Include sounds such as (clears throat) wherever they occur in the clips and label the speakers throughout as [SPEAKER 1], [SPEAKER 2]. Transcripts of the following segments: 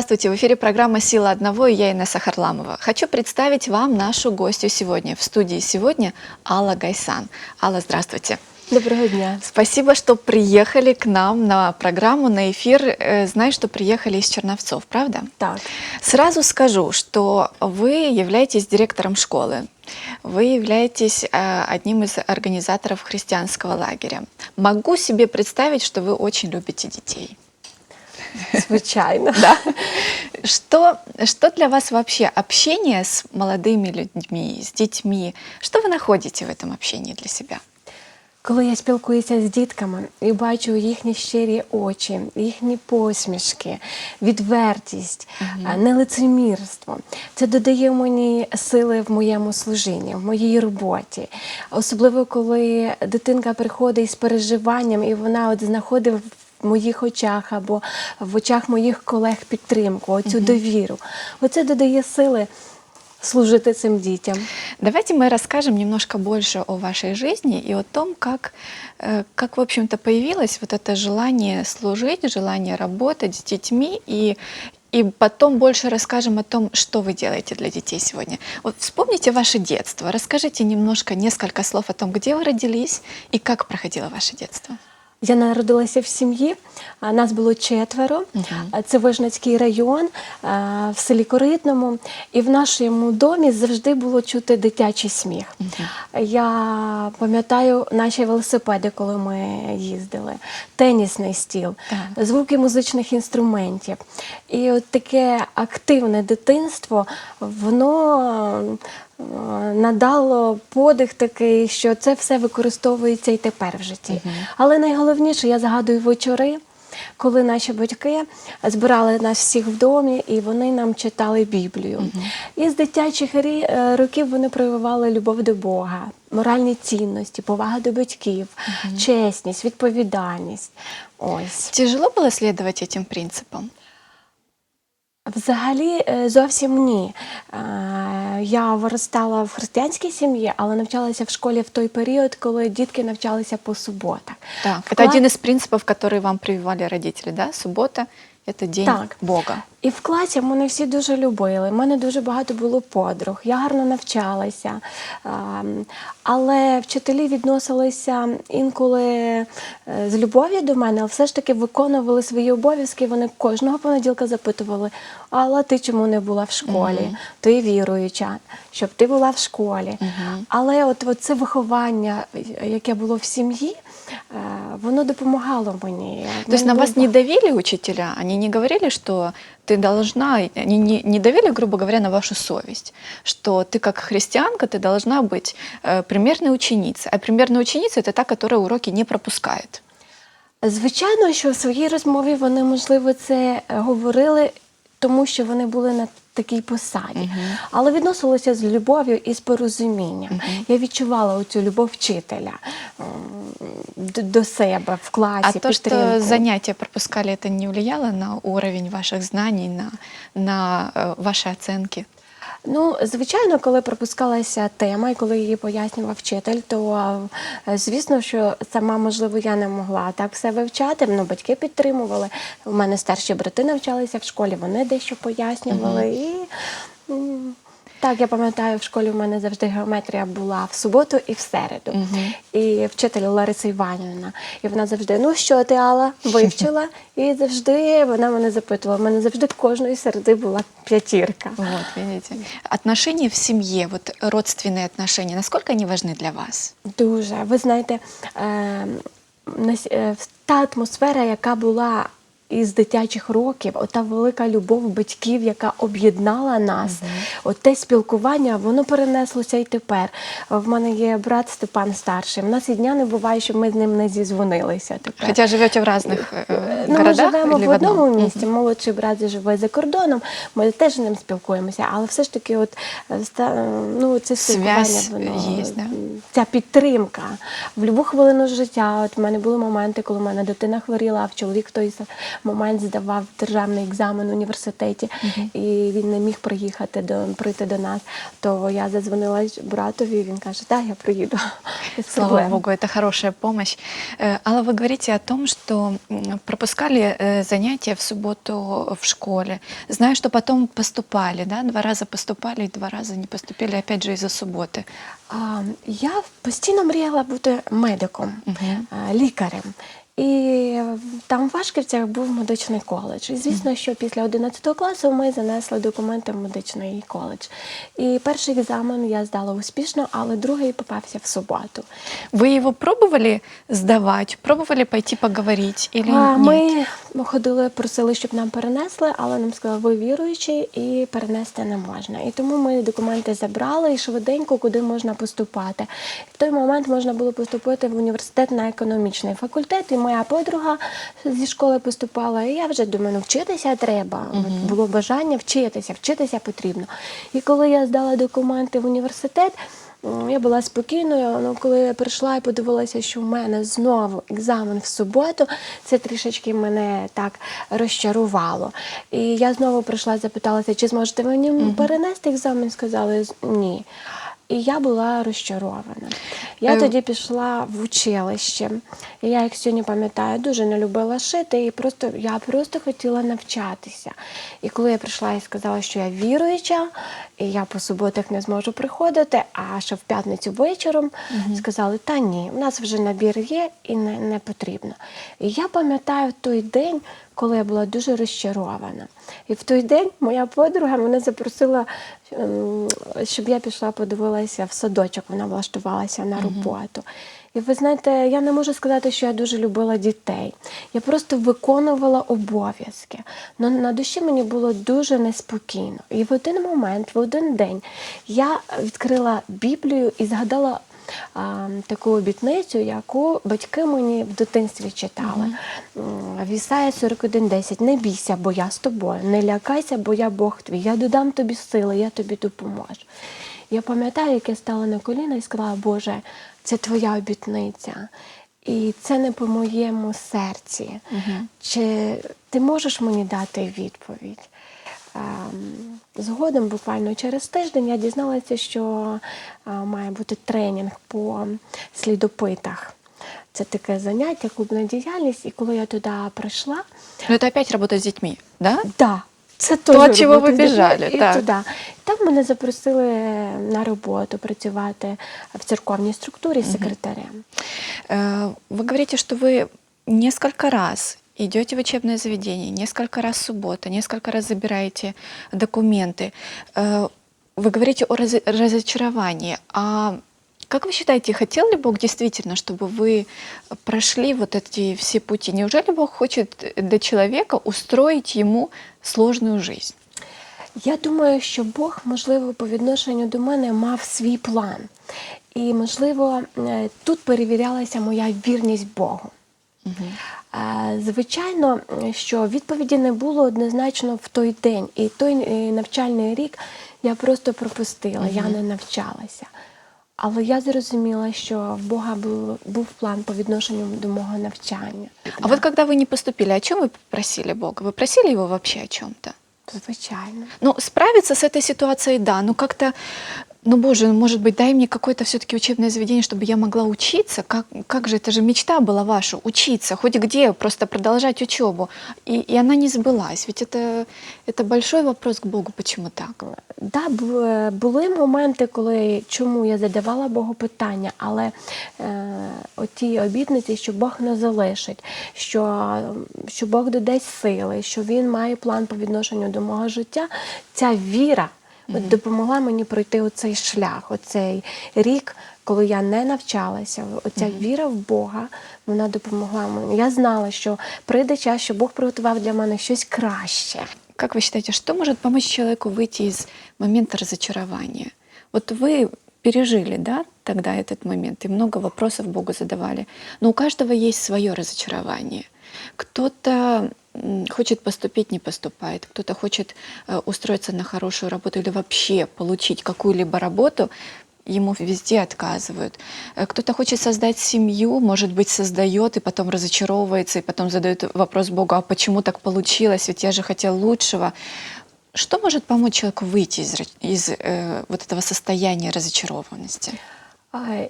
[SPEAKER 1] Здравствуйте, в эфире программа «Сила одного» и я Инесса Харламова. Хочу представить вам нашу гостью сегодня. В студии сегодня Алла Гайсан. Алла, здравствуйте.
[SPEAKER 2] Доброго дня.
[SPEAKER 1] Спасибо, что приехали к нам на программу, на эфир. Э, Знаю, что приехали из Черновцов, правда?
[SPEAKER 2] Так,
[SPEAKER 1] Сразу скажу, что вы являетесь директором школы. Вы являетесь э, одним из организаторов христианского лагеря. Могу себе представить, что вы очень любите детей.
[SPEAKER 2] звичайно.
[SPEAKER 1] Да. (laughs) Что, что для вас вообще общение с молодыми людьми, с детьми? Что вы находите в этом общении для себя?
[SPEAKER 2] Коли я спілкуюся з дітками і бачу їхні щирі очі, їхні посмішки, відвертість, а, нелицемірство, це додає мені сили в моєму служінні, в моїй роботі. Особливо коли дитинка приходить з переживанням і вона от знаходить в моїх очах або в очах моїх колег підтримку, оцю довіру. Оце додає сили служити цим дітям.
[SPEAKER 1] Давайте мы расскажем немножко больше о вашей жизни и о том, как, э, как в общем-то, появилось вот это желание служить, желание работать с детьми и и потом больше расскажем о том, что вы делаете для детей сегодня. Вот вспомните ваше детство, расскажите немножко, несколько слов о том, где вы родились и как проходило ваше детство.
[SPEAKER 2] Я народилася в сім'ї. Нас було четверо. Це Вижницький район в селі Коритному. І в нашому домі завжди було чути дитячий сміх. Я пам'ятаю наші велосипеди, коли ми їздили, тенісний стіл, звуки музичних інструментів. І от таке активне дитинство, воно надало подих такий, що це все використовується і тепер в житті. Але найголовніше, я згадую вечори. Коли наші батьки збирали нас всіх в домі, і вони нам читали Біблію. І з дитячих е, років вони проявували любов до Бога, моральні цінності, повага до батьків, чесність, відповідальність. Ось.
[SPEAKER 1] Тяжело было следовать этим принципам?
[SPEAKER 2] Взагалі е, зовсім ні. Я виростала в християнській сім'ї, але навчалася в школі в той період, коли дітки навчалися по суботах.
[SPEAKER 1] Так, это
[SPEAKER 2] Вклад-
[SPEAKER 1] один из принципов, який вам прививали родители, да? Суббота – это день
[SPEAKER 2] Так.
[SPEAKER 1] Бога.
[SPEAKER 2] І в класі мене всі дуже любили. У мене дуже багато було подруг. Я гарно навчалася. Ем, Але вчителі відносилися інколи е, з любов'ю до мене, але все ж таки виконували свої обов'язки. Вони кожного понеділка запитували: Алла, ти чому не була в школі? Ти віруюча, щоб ти була в школі. Але от, от це виховання, яке було в сім'ї, е, воно допомагало мені.
[SPEAKER 1] То есть на вас не давили учителя? Они не говорили, что ты должна, они не, не давили, грубо говоря, на вашу совесть, что ты как христианка, ты должна быть э, примерной ученицей. А примерная ученица – это та, которая уроки не пропускает.
[SPEAKER 2] Звичайно, що в своїй розмові вони, можливо, це е, говорили, тому що вони були на такій посаді, але відносилося з любов'ю і з порозумінням. Я відчувала оцю любов вчителя до себе в класі.
[SPEAKER 1] А то,
[SPEAKER 2] що
[SPEAKER 1] заняття пропускали, це не впливало на уровень ваших знань, на, на ваші оцінки? оценки?
[SPEAKER 2] Ну, звичайно, коли пропускалася тема і коли її пояснював вчитель, то звісно, що сама, можливо, я не могла так все вивчати. Ну, батьки підтримували. У мене старші брати навчалися в школі, вони дещо пояснювали. І м, так, я пам'ятаю, в школі в мене завжди геометрія була в суботу і в середу. І вчитель Лариса Іванівна. І вона завжди, ну що ти, Алла, вивчила? (laughs) І завжди вона мене запитувала. У мене завжди кожної середи була п'ятірка.
[SPEAKER 1] Вот, видите. Отношения в семье, вот родственные отношения, насколько они важны для вас?
[SPEAKER 2] Дуже. Ви знаєте, е, нас- е, та атмосфера, яка була із дитячих років, ота велика любов батьків, яка об'єднала нас, от те спілкування, воно перенеслося і тепер. В мене є брат Степан старший. У нас і дня не буває, щоб ми з ним не зізвонилися. Тепер.
[SPEAKER 1] Хотя живете в разных э,
[SPEAKER 2] Ну, ми живемо в одному
[SPEAKER 1] одном?
[SPEAKER 2] місті. Молодший брат живе за кордоном. Ми теж з ним спілкуємося, але все ж таки, от е, ну це спілкування,
[SPEAKER 1] Связь
[SPEAKER 2] воно
[SPEAKER 1] є, да?
[SPEAKER 2] ця підтримка в будь-яку хвилину життя. От в мене були моменти, коли в мене дитина хворіла, а в чоловік той момент здавав державний екзамен в університеті, і він не міг приїхати до прийти до нас. То я задзвонила братові, і він каже, так, я приїду. (laughs) Без
[SPEAKER 1] Слава
[SPEAKER 2] проблем».
[SPEAKER 1] Богу, это хорошая помощь. Э, Алла, вы говорите о том, что м, пропускали э, занятия в субботу в школе, зная, что потом поступали, да, два раза поступали и два раза не поступили, опять же, из-за субботы.
[SPEAKER 2] А, я постійно мріяла бути медиком, а, лікарем. І там в Вашківцях був медичний коледж. І звісно, що після 11 класу ми занесли документи в медичний коледж. І перший екзамен я здала успішно, але другий попався в суботу.
[SPEAKER 1] Вы его пробовали сдавать, пробовали пойти поговорить или
[SPEAKER 2] А,
[SPEAKER 1] нет?
[SPEAKER 2] Ми ходили, просили, щоб нам перенесли, але нам сказали, ви віруючі і перенести не можна. І тому ми документи забрали і швиденько, куди можна поступати. В той момент можна було поступити в університет на економічний факультет, і моя подруга зі школи поступала. І я вже думаю, ну вчитися треба. От Було бажання вчитися, вчитися потрібно. І коли я здала документи в університет. Я була спокійною, але коли я прийшла і подивилася, що в мене знову екзамен в суботу, це трішечки мене так розчарувало. І я знову прийшла, запиталася, чи зможете ви мені перенести екзамен? Сказали ні. І я була розчарована. Я
[SPEAKER 1] Е,
[SPEAKER 2] тоді пішла в училище. І я, як сьогодні пам'ятаю, дуже не любила шити, і просто я просто хотіла навчатися. І коли я прийшла і сказала, що я віруюча, і я по суботах не зможу приходити, а ще в п'ятницю вечором сказали, та ні, у нас вже набір є і не, не потрібно. І я пам'ятаю той день, коли я була дуже розчарована. І в той день моя подруга мене запросила, ем, щоб я пішла подивилася в садочок, вона влаштувалася на роботу. І ви знаєте, я не можу сказати, що я дуже любила дітей. Я просто виконувала обов'язки. Но на душі мені було дуже неспокійно. І в один момент, в один день, я відкрила Біблію і згадала таку обітницю, яку батьки мені в дитинстві читали. М, В Ісая 41.10. Не бійся, бо я з тобою, не лякайся, бо я Бог твій. Я додам тобі сили, я тобі допоможу. Я пам'ятаю, як я стала на коліна і сказала, Боже, це твоя обітниця. І це не по моєму серці. Чи ти можеш мені дати відповідь? Ем, Згодом, буквально через тиждень, я дізналася, що е, має бути тренінг по слідопитах. Це таке заняття, клубна діяльність. І коли я туди прийшла,
[SPEAKER 1] Но это опять работа с детьми, да?
[SPEAKER 2] да, це
[SPEAKER 1] То,
[SPEAKER 2] теж
[SPEAKER 1] от чого
[SPEAKER 2] робота
[SPEAKER 1] ви
[SPEAKER 2] з дітьми.
[SPEAKER 1] біжали,
[SPEAKER 2] І
[SPEAKER 1] так.
[SPEAKER 2] туди. Там мене запросили на роботу працювати в церковній структурі секретарем.
[SPEAKER 1] Э, Вы говорите, что вы несколько раз идете в учебное заведение, несколько раз суббота, несколько раз забираете документы. Э, Вы говорите о раз- разочаровании. А как вы считаете, хотел ли Бог действительно, чтобы вы прошли вот эти все пути? Неужели Бог хочет для человека устроить ему сложную жизнь?
[SPEAKER 2] Я думаю, що Бог, можливо, по відношенню до мене мав свій план. І, можливо, е, тут перевірялася моя вірність Богу. Е, Звичайно, що відповіді не було однозначно в той день. І той е, навчальний рік я просто пропустила, я не навчалася. Але я зрозуміла, що в Бога був, був план по відношенню до мого навчання.
[SPEAKER 1] А вот когда вы не поступили, о чем вы просили Бога? Вы просили его вообще о чем-то?
[SPEAKER 2] Звичайно.
[SPEAKER 1] Ну, справиться с этой ситуацией, да, ну как-то, ну, боже, ну, может быть, дай мне какое-то все-таки учебное заведение, чтобы я могла учиться. Как, как же, это же мечта была ваша, учиться, хоть где, просто продолжать учебу. И, и она не сбылась. Ведь это, это большой вопрос к Богу, почему так?
[SPEAKER 2] Да, бу- були моменти, коли чому я задавала Богу питання, але е, оті обітниці, що Бог не залишить, що, що Бог додасть сили, що Він має план по відношенню до мого життя, ця віра от допомогла мені пройти оцей шлях, оцей рік, коли я не навчалася. Оця віра в Бога, вона допомогла мені. Я знала, що прийде час, що Бог приготував для мене щось краще.
[SPEAKER 1] Как вы считаете, что может помочь человеку выйти из момента разочарования? Вот вы пережили, да, тогда этот момент, и много вопросов Богу задавали. Но у каждого есть свое разочарование. Кто-то м, хочет поступить, не поступает, кто-то хочет э, устроиться на хорошую работу или вообще получить какую-либо работу, ему везде отказывают. Э, Кто-то хочет создать семью, может быть, создает и потом разочаровывается, и потом задает вопрос Богу, а почему так получилось, ведь я же хотел лучшего. Что может помочь человеку выйти из, ра- из э, вот этого состояния разочарованности?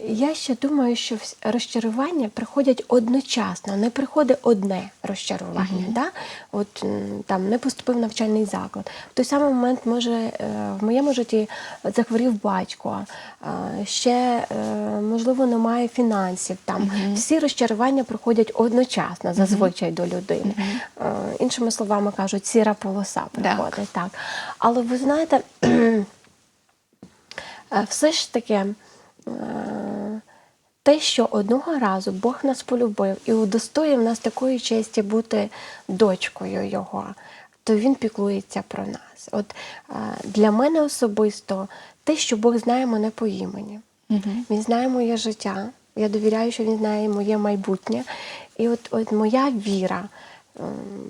[SPEAKER 2] Я ще думаю, що розчарування приходять одночасно, не приходить одне розчарування. Да? От там не поступив навчальний заклад. В той самий момент може е, в моєму житті захворів батько, ще е, можливо немає фінансів. Там всі розчарування приходять одночасно, зазвичай до людини. Е, Іншими словами кажуть, сіра полоса приходить. Так. Але ви знаєте. (clears throat) Все ж таки те, що одного разу Бог нас полюбив і удостоїв нас такої честі бути дочкою Його, то Він піклується про нас. От для мене особисто те, що Бог знає мене по імені. Він знає моє життя. Я довіряю, що він знає моє майбутнє. І от, от моя віра,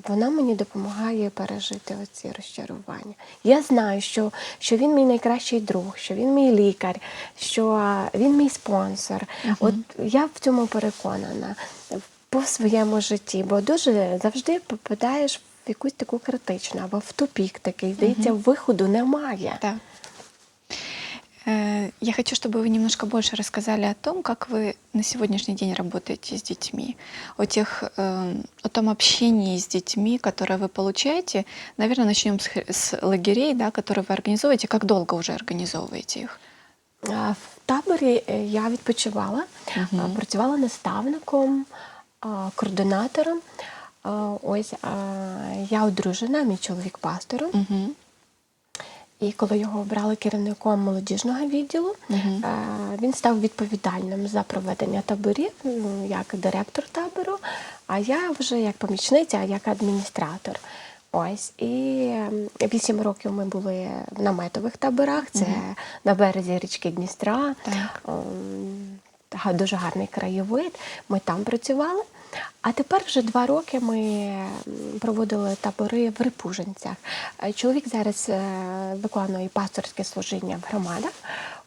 [SPEAKER 2] вона мені допомагає пережити оці розчарування. Я знаю, що, що він мій найкращий друг, що він мій лікар, що він мій спонсор. От я в цьому переконана по своєму житті, бо дуже завжди попадаєш в якусь таку критичну або в тупік такий. Здається, виходу немає.
[SPEAKER 1] Да. Э, Я хочу, чтобы вы немножко больше рассказали о том, как вы на сегодняшний день работаете с детьми, о, тех, э, о том общении с детьми, которое вы получаете. Наверное, начнем с, х- с лагерей, да, которые вы организовываете. Как долго уже организовываете их?
[SPEAKER 2] А, В таборі е, я відпочивала, а, працювала наставником, а, координатором. А, Ось а, я одружена, мій чоловік пастором.
[SPEAKER 1] Мгм.
[SPEAKER 2] І коли його обрали керівником молодіжного відділу, е, він став відповідальним за проведення таборів як директор табору, а я вже як помічниця, як адміністратор. Ось і ем, вісім років ми були в наметових таборах. Це на березі річки Дністра.
[SPEAKER 1] Так.
[SPEAKER 2] Ем, Дуже гарний краєвид. Ми там працювали. А тепер вже два роки ми проводили табори в Рипужинцях. Е, Чоловік зараз е, виконує пасторське служіння в громадах.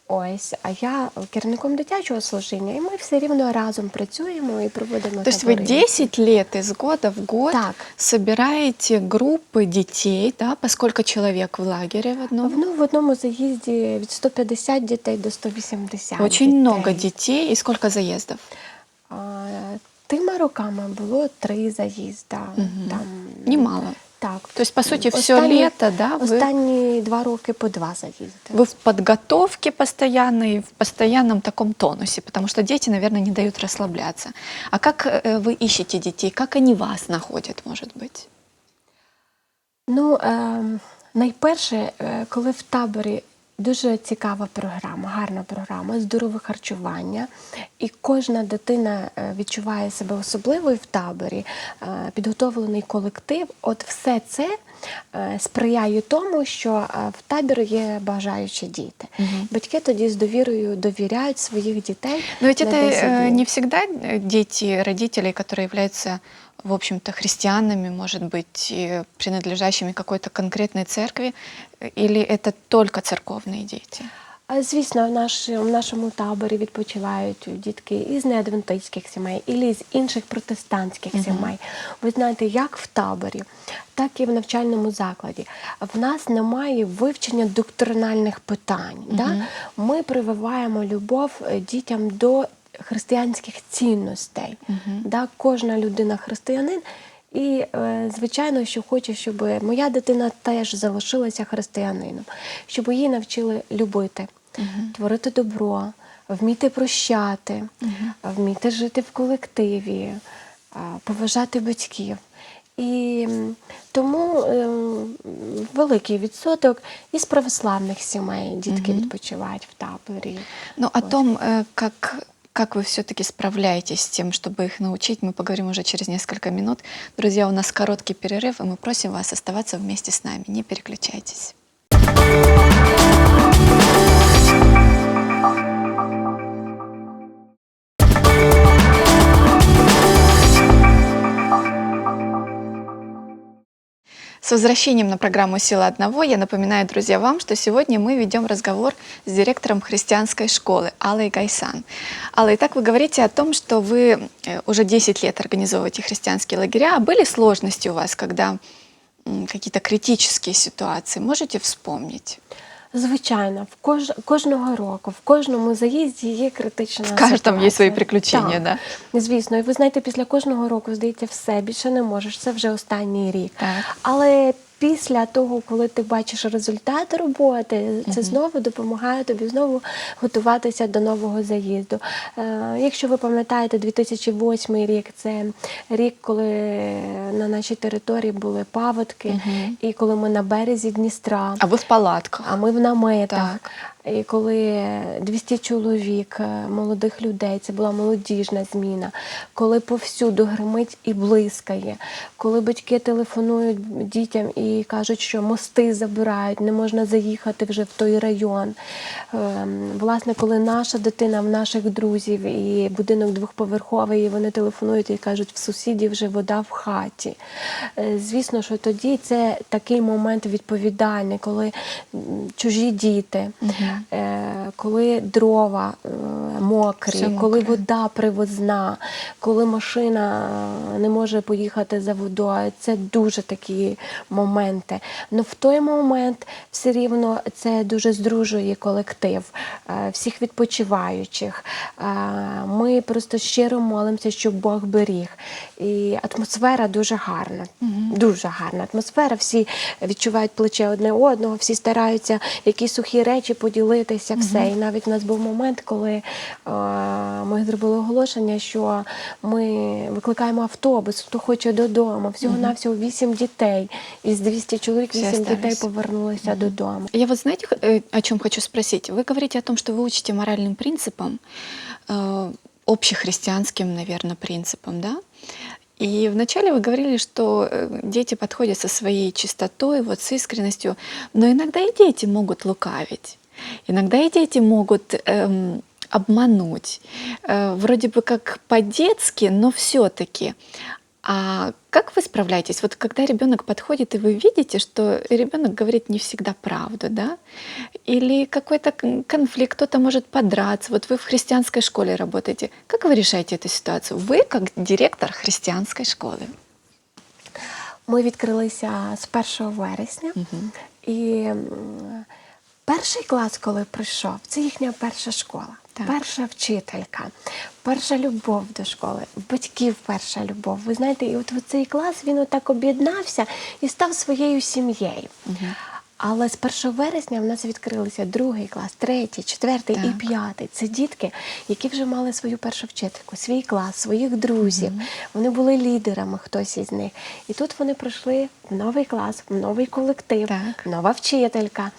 [SPEAKER 2] Ось, а я керівником дитячого служіння, і ми все рівно разом працюємо і проводимо
[SPEAKER 1] То есть вы
[SPEAKER 2] табори.
[SPEAKER 1] 10 лет из года в год
[SPEAKER 2] Так.
[SPEAKER 1] собираете группы детей, да, по сколько человек в лагере в одном?
[SPEAKER 2] Ну, в одному заїзді від 150 дітей до 180
[SPEAKER 1] Очень
[SPEAKER 2] дітей.
[SPEAKER 1] много детей. И сколько заездов?
[SPEAKER 2] А, Тими роками було три заїзда. Там,
[SPEAKER 1] Немало.
[SPEAKER 2] Так.
[SPEAKER 1] То есть, по сути, все
[SPEAKER 2] Останні-
[SPEAKER 1] лето, да, вы,
[SPEAKER 2] Останні два роки по два заїзди.
[SPEAKER 1] вы в подготовке постоянной, в постоянном таком тонусе, потому что дети, наверное, не дают расслабляться. А как э, вы ищете детей? Как они вас находят, может быть?
[SPEAKER 2] Ну, е, найперше, е, коли в таборі дуже цікава програма, гарна програма, здорове харчування, і кожна дитина е, відчуває себе особливою в таборі, е, підготовлений колектив, от все це. е, Сприяє тому, що е, в таборі є бажаючі діти. Батьки тоді з довірою довіряють своїх дітей.
[SPEAKER 1] Но ведь
[SPEAKER 2] на
[SPEAKER 1] это
[SPEAKER 2] 10
[SPEAKER 1] э,
[SPEAKER 2] днів.
[SPEAKER 1] не всегда э, дети родителей, которые являются, в общем-то, христианами, может быть, и принадлежащими какой-то конкретной церкви, э, или это только церковные дети?
[SPEAKER 2] А, Звісно, в, наш, в нашому таборі відпочивають дітки із неадвентистських сімей, і з інших протестантських сімей. Ви знаєте, як в таборі, так і в навчальному закладі. В нас немає вивчення доктринальних питань. Да? Ми прививаємо любов е, дітям до християнських цінностей. Да? Кожна людина християнин. І, е, звичайно, що хочу, щоб моя дитина теж залишилася християнином, щоб її навчили любити, творити добро, вміти прощати, вміти жити в колективі, поважати батьків. І тому е, великий відсоток із православних сімей дітки відпочивають в таборі.
[SPEAKER 1] Ну, о
[SPEAKER 2] Вот.
[SPEAKER 1] том, э, как, как вы все-таки справляетесь с тем, чтобы их научить, мы поговорим уже через несколько минут. Друзья, у нас короткий перерыв, и мы просим вас оставаться вместе с нами. Не переключайтесь. С возвращением на программу «Сила одного» я напоминаю, друзья, вам, что сегодня мы ведем разговор с директором христианской школы Аллой Гайсан. Алла, итак, вы говорите о том, что вы э, уже 10 лет организовываете христианские лагеря. А были сложности у вас, когда м, какие-то критические ситуации? Можете вспомнить?
[SPEAKER 2] Звичайно, в кож... кожного року, в кожному заїзді є критична
[SPEAKER 1] В кожному є
[SPEAKER 2] свої
[SPEAKER 1] приключення,
[SPEAKER 2] Так.
[SPEAKER 1] да?
[SPEAKER 2] Звісно, і ви знаєте, після кожного року здається, все більше не можеш. Це вже останній рік.
[SPEAKER 1] Так.
[SPEAKER 2] Але після того, коли ти бачиш результат роботи, це знову допомагає тобі знову готуватися до нового заїзду. Е, якщо ви пам'ятаєте, 2008 рік це рік, коли на нашій території були паводки, і коли ми на березі Дністра.
[SPEAKER 1] А ви в палатках?
[SPEAKER 2] А ми в наметах.
[SPEAKER 1] Так.
[SPEAKER 2] І коли 200 чоловік, е, молодих людей, це була молодіжна зміна, коли повсюду гримить і блискає, коли батьки телефонують дітям і кажуть, що мости забирають, не можна заїхати вже в той район. Ем, Власне, коли наша дитина в наших друзів і будинок двохповерховий, і вони телефонують і кажуть, в сусідів вже вода в хаті. Е, Звісно, що тоді це такий момент відповідальний, коли чужі діти, коли дрова е, мокрі, коли вода привозна, коли машина е, не може поїхати за водою. Це дуже такі моменти. Ну в той момент все рівно це дуже здружує колектив е, всіх відпочиваючих. Е, Ми просто щиро молимося, щоб Бог беріг. І атмосфера дуже гарна. Дуже гарна атмосфера. Всі відчувають плече одне одного, всі стараються якісь сухі речі поділитися, все. І навіть у нас був момент, коли е, ми зробили оголошення, що ми викликаємо автобус, хто хоче додому. Всього навсього 8 дітей. Із 200 чоловік
[SPEAKER 1] Всі
[SPEAKER 2] 8 дітей
[SPEAKER 1] остались.
[SPEAKER 2] повернулися додому.
[SPEAKER 1] Я вот знаете, х- э, о чем хочу спросить? Вы говорите о том, что вы учите моральным принципам, э, общехристианским, наверное, принципам, да? И вначале вы говорили, что э, дети подходят со своей чистотой, вот с искренностью, но иногда и дети могут лукавить, иногда и дети могут эм, обмануть, Э, вроде бы как по-детски, но все-таки. А как вы справляетесь? Вот когда ребенок подходит, и вы видите, что ребенок говорит не всегда правду, да? Или какой-то кон- конфликт, кто-то может подраться. Вот вы в христианской школе работаете. Как вы решаете эту ситуацию? Вы как директор христианской школы.
[SPEAKER 2] Ми відкрилися з 1 вересня, і м, перший клас, коли прийшов, це їхня перша школа,
[SPEAKER 1] Так.
[SPEAKER 2] перша вчителька, перша любов до школи, батьків перша любов. Ви знаєте, і от цей клас він отак об'єднався і став своєю сім'єю. Але з 1 вересня в нас відкрилися другий клас, третій, четвертий і п'ятий. Це дітки, які вже мали свою першу вчительку, свій клас, своїх друзів. Вони були лідерами, хтось із них. І тут вони прийшли в новий клас, в новий колектив,
[SPEAKER 1] Так.
[SPEAKER 2] нова вчителька.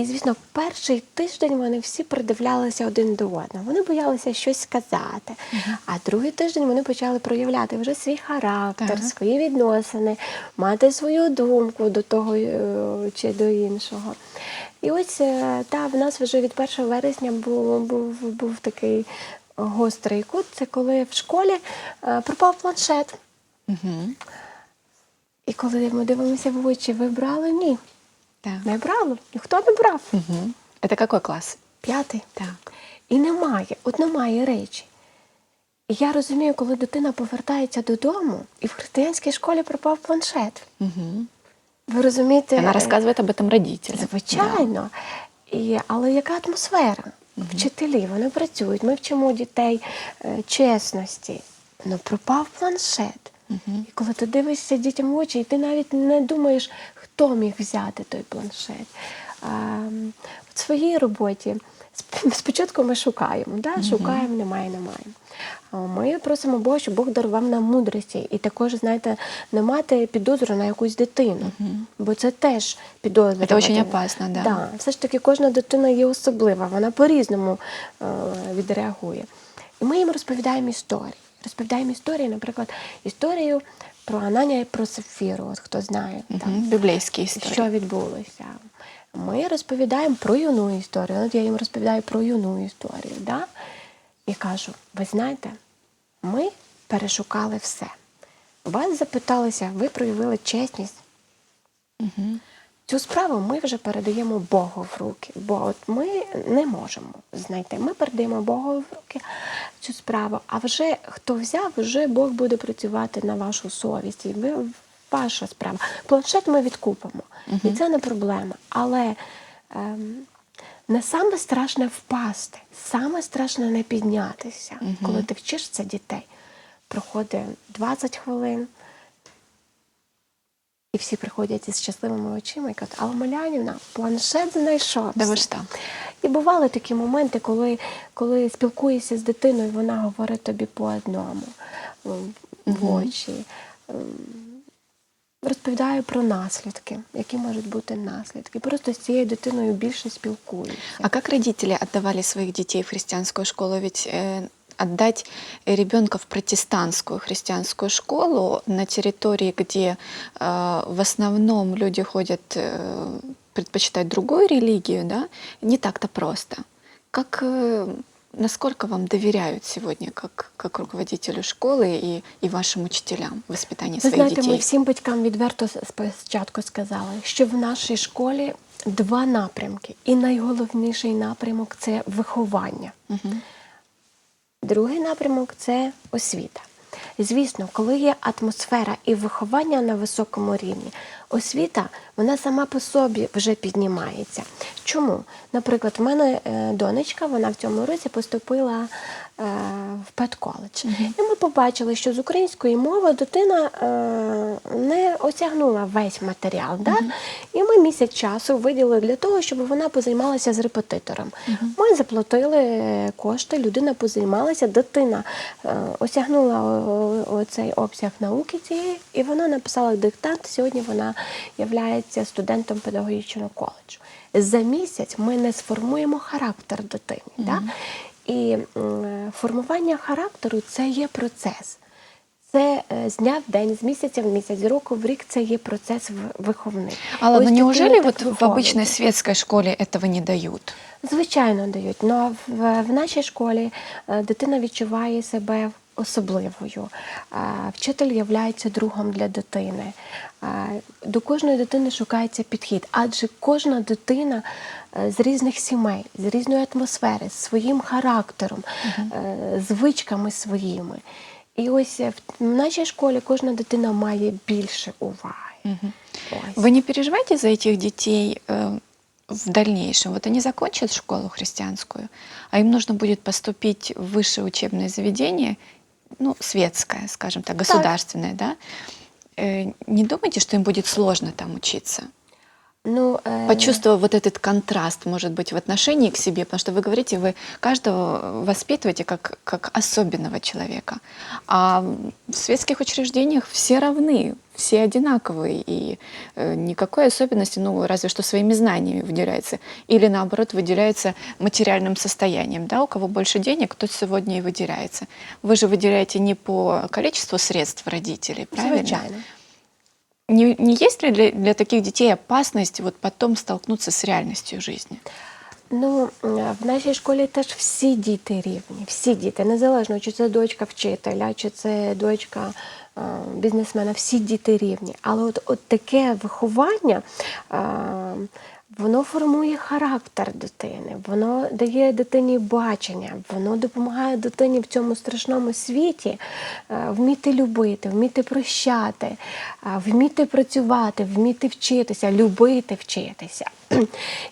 [SPEAKER 2] І, звісно, перший тиждень вони всі придивлялися один до одного. Вони боялися щось сказати. А другий тиждень вони почали проявляти вже свій характер,
[SPEAKER 1] Так.
[SPEAKER 2] свої відносини, мати свою думку до того е, чи до іншого. І ось е, та в нас вже від 1 вересня був, був, був такий гострий кут. Це коли в школі е, пропав планшет.
[SPEAKER 1] Мгм.
[SPEAKER 2] І коли ми дивимося в очі, ви брали? Ні,
[SPEAKER 1] Так.
[SPEAKER 2] не брали. Ніхто не брав.
[SPEAKER 1] Мгм. Это какой класс?
[SPEAKER 2] П'ятий.
[SPEAKER 1] Так.
[SPEAKER 2] І немає, от немає речі. І я розумію, коли дитина повертається додому, і в християнській школі пропав планшет.
[SPEAKER 1] Мгм.
[SPEAKER 2] Ви розумієте?
[SPEAKER 1] Она рассказывает об этом родителям.
[SPEAKER 2] Звичайно. І, але яка атмосфера? Вчителі, вони працюють, ми вчимо дітей е, чесності. Ну, пропав планшет. І коли ти дивишся дітям в очі, і ти навіть не думаєш, хто міг взяти той планшет. А, в своїй роботі спочатку ми шукаємо, да? шукаємо, немає, немає. Ми просимо Бога, щоб Бог дарував нам мудрості. І також, знаєте, не мати підозру на якусь дитину, бо це теж підозра.
[SPEAKER 1] Це дуже опасно, да.
[SPEAKER 2] Да. Все ж таки кожна дитина є особлива, вона по-різному е, відреагує. І ми їм розповідаємо історії. Розповідаємо історії, наприклад, історію про Ананія і про Сефіру, от хто знає,
[SPEAKER 1] Мгм.
[SPEAKER 2] там,
[SPEAKER 1] історії.
[SPEAKER 2] що відбулося. Ми розповідаємо про юну історію. От я їм розповідаю про юну історію. Да? І кажу: ви знаєте, ми перешукали все. Вас запиталися, ви проявили чесність, Цю справу ми вже передаємо Богу в руки, бо от ми не можемо знайти. Ми передаємо Богу в руки цю справу. А вже хто взяв, вже Бог буде працювати на вашу совість. І ви, ваша справа. Планшет ми відкупимо, і це не проблема. Але ем, не саме страшне впасти, саме страшне не піднятися, коли ти вчишся дітей. Проходить 20 хвилин, і всі приходять із щасливими очима і кажуть, а Омелянівна, планшет
[SPEAKER 1] что?
[SPEAKER 2] І бували такі моменти, коли, коли спілкуєшся з дитиною, вона говорить тобі по одному в очі. М, Розповідаю про наслідки, які можуть бути наслідки. Просто з цією дитиною більше спілкуюся.
[SPEAKER 1] А как родители отдавали своих детей в христианскую школу? Ведь э, отдать ребенка в протестантскую христианскую школу на территории, где э, в основном люди ходят э, предпочитать другую религию, да, не так-то просто. Как э, насколько вам доверяют сегодня, как, как руководителю школы и, и вашим учителям в воспитании
[SPEAKER 2] Ви
[SPEAKER 1] своих
[SPEAKER 2] знаєте,
[SPEAKER 1] детей?
[SPEAKER 2] ми всім батькам відверто с- спочатку сказали, що в нашій школі два напрямки, і найголовніший напрямок це виховання. Другий напрямок це освіта. Звісно, коли є атмосфера і виховання на високому рівні, освіта вона сама по собі вже піднімається. Чому? Наприклад, в мене е, донечка, вона в цьому році поступила е, в педколедж. І ми побачили, що з української мови дитина е, не осягнула весь матеріал. Да? І ми місяць часу виділили для того, щоб вона позаймалася з репетитором. Ми заплатили кошти, людина позаймалася, дитина осягнула цей обсяг науки цієї, і вона написала диктант. Сьогодні вона є студентом педагогічного коледжу. За місяць ми не сформуємо характер дитини. Да? І формування характеру це є процес. Це е, з дня в день, з місяця в місяць, з року в рік це є процес виховний.
[SPEAKER 1] Алла,
[SPEAKER 2] Ось
[SPEAKER 1] ну неужели вот в обычной светской школе этого не дают?
[SPEAKER 2] Звичайно, дають. Ну а в, в нашій школі е, дитина відчуває себе особливою. Е, Вчитель є другом для дитини. Е, До кожної дитини шукається підхід, адже кожна дитина е, з різних сімей, з різної атмосфери, з своїм характером, е, звичками своїми. І ось е, в нашій школі кожна дитина має більше уваги. Ось.
[SPEAKER 1] Вы не переживаете за этих детей э, в дальнейшем? Вот они закончат школу христианскую, а им нужно будет поступить в высшее учебное заведение, ну, светская, скажем так, государственное, да? Э, не думайте, что им будет сложно там учиться?
[SPEAKER 2] Ну, е,
[SPEAKER 1] Почувствовав вот этот контраст, может быть, в отношении к себе, потому что вы говорите, вы каждого воспитываете как, как особенного человека. А в светских учреждениях все равны, все одинаковые, и э, никакой особенности, ну, разве что своими знаниями выделяется. Или, наоборот, выделяется материальным состоянием. Да? У кого больше денег, тот сегодня и выделяется. Вы же выделяете не по количеству средств родителей, правильно?
[SPEAKER 2] звичайно.
[SPEAKER 1] Не, не есть ли для, для таких детей опасность вот потом столкнуться с реальностью жизни?
[SPEAKER 2] Ну, е, в нашій школі теж всі діти рівні, всі діти, незалежно, чи це дочка вчителя, чи це дочка е, бізнесмена, всі діти рівні. Але от, от таке виховання, е, воно формує характер дитини, воно дає дитині бачення, воно допомагає дитині в цьому страшному світі е, вміти любити, вміти прощати, е, вміти працювати, вміти вчитися, любити вчитися.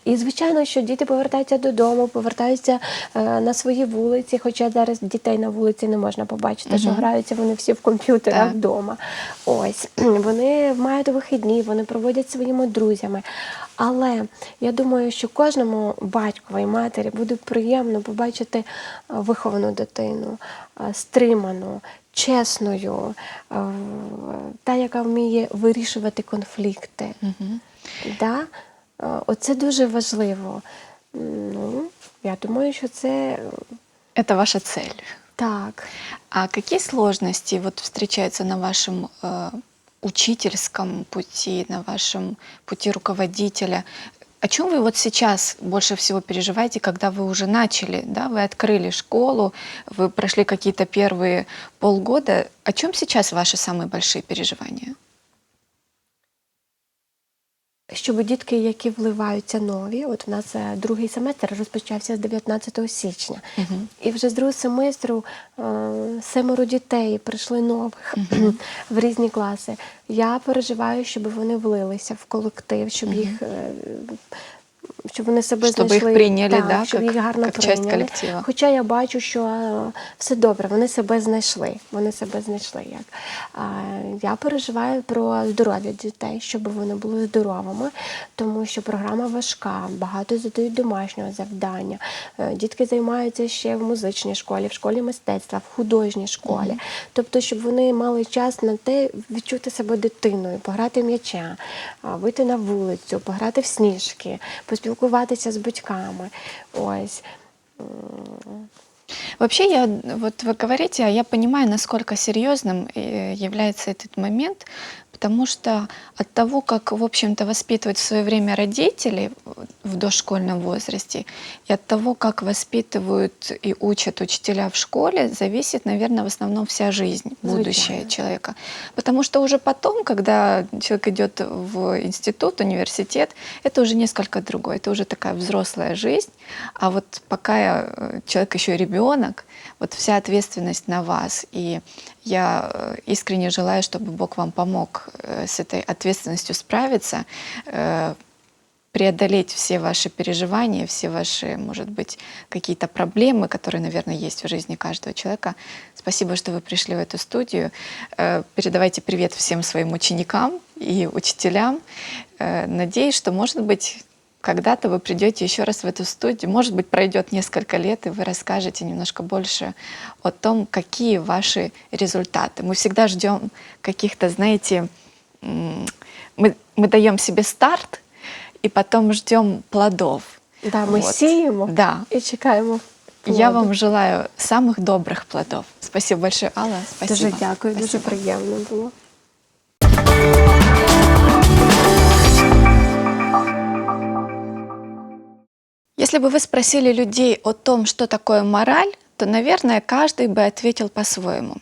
[SPEAKER 2] І звичайно, що діти повертаються додому, повертаються е, на свої вулиці, хоча зараз дітей на вулиці не можна побачити, що граються вони всі в комп'ютерах
[SPEAKER 1] Так.
[SPEAKER 2] вдома. Ось (clears throat) вони мають вихідні, вони проводять своїми друзями. Але я думаю, що кожному батькові і матері буде приємно побачити е, виховану дитину, е, стриману, чесною, та, яка вміє вирішувати конфлікти. Да? Оце дуже важливо. Ну, я думаю, що це
[SPEAKER 1] Это ваша цель.
[SPEAKER 2] так.
[SPEAKER 1] А какие сложности вот встречаются на вашем э, учительском пути, на вашем пути руководителя? О чем вы вот сейчас больше всего переживаете, когда вы уже начали, да, вы открыли школу, вы прошли какие-то первые полгода? О чем сейчас ваши самые большие переживания?
[SPEAKER 2] Щоб дітки, які вливаються нові, от у нас е, другий семестр розпочався з 19 січня, і вже з другого семестру е, семеро дітей прийшли нових (clears throat) в різні класи. Я переживаю, щоб вони влилися в колектив, щоб їх. е, Щоб вони себе
[SPEAKER 1] Щоб їх
[SPEAKER 2] знайшли,
[SPEAKER 1] прийняли,
[SPEAKER 2] так,
[SPEAKER 1] да,
[SPEAKER 2] щоб
[SPEAKER 1] як-
[SPEAKER 2] їх гарно
[SPEAKER 1] як часть
[SPEAKER 2] прийняли.
[SPEAKER 1] колектива.
[SPEAKER 2] Хоча я бачу, що е, все добре, вони себе знайшли. Вони себе знайшли. Як. Я переживаю про здоров'я дітей, щоб вони були здоровими, тому що програма важка, багато задають домашнього завдання. Е, Дітки займаються ще в музичній школі, в школі мистецтва, в художній школі. Тобто, щоб вони мали час на те відчути себе дитиною, пограти м'яча, вийти на вулицю, пограти в сніжки, поспілкуватися з батьками. Ось.
[SPEAKER 1] Вообще, я, вот вы говорите, а я понимаю, насколько серьезным э, является этот момент, потому что от того, как, в общем-то, воспитывают в свое время родители в дошкольном возрасте, и от того, как воспитывают и учат учителя в школе, зависит, наверное, в основном вся жизнь, будущее
[SPEAKER 2] Звичайно.
[SPEAKER 1] человека. Потому что уже потом, когда человек идет в институт, университет, это уже несколько другое, это уже такая взрослая жизнь. А вот пока э, человек еще ребенок, вот вся ответственность на вас. И я э, искренне желаю, чтобы Бог вам помог э, с этой ответственностью справиться, э, преодолеть все ваши переживания, все ваши, может быть, какие-то проблемы, которые, наверное, есть в жизни каждого человека. Спасибо, что вы пришли в эту студию. Передавайте привет всем своим ученикам и учителям. Надеюсь, что, может быть, когда-то вы придете еще раз в эту студию. Может быть, пройдет несколько лет, и вы расскажете немножко больше о том, какие ваши результаты. Мы всегда ждем каких-то, знаете, м, мы, мы даем себе старт, и потом ждем плодов.
[SPEAKER 2] Да, ми
[SPEAKER 1] Вот.
[SPEAKER 2] сіємо
[SPEAKER 1] Да.
[SPEAKER 2] і чекаємо.
[SPEAKER 1] Я
[SPEAKER 2] плоду.
[SPEAKER 1] вам желаю самых добрых плодов. Спасибо большое, Алла. Спасибо.
[SPEAKER 2] Дуже дякую, дуже
[SPEAKER 1] Спасибо.
[SPEAKER 2] приємно було.
[SPEAKER 1] Если бы вы спросили людей о том, что такое мораль, то, наверное, каждый бы ответил по-своему.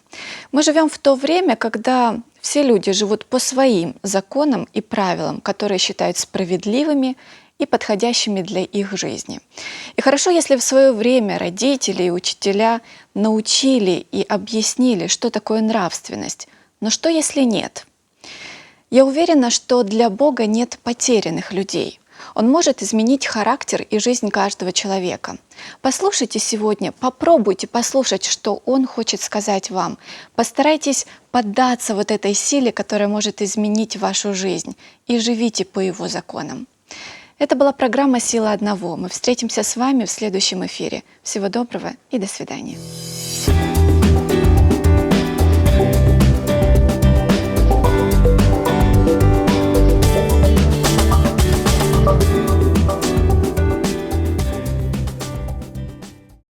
[SPEAKER 1] Мы живем в то время, когда все люди живут по своим законам и правилам, которые считают справедливыми и подходящими для их жизни. И хорошо, если в свое время родители и учителя научили и объяснили, что такое нравственность. Но что если нет? Я уверена, что для Бога нет потерянных людей. Он может изменить характер и жизнь каждого человека. Послушайте сегодня, попробуйте послушать, что Он хочет сказать вам. Постарайтесь поддаться вот этой силе, которая может изменить вашу жизнь, и живите по Его законам. Это была программа «Сила одного». Мы встретимся с вами в следующем эфире. Всего доброго и до свидания.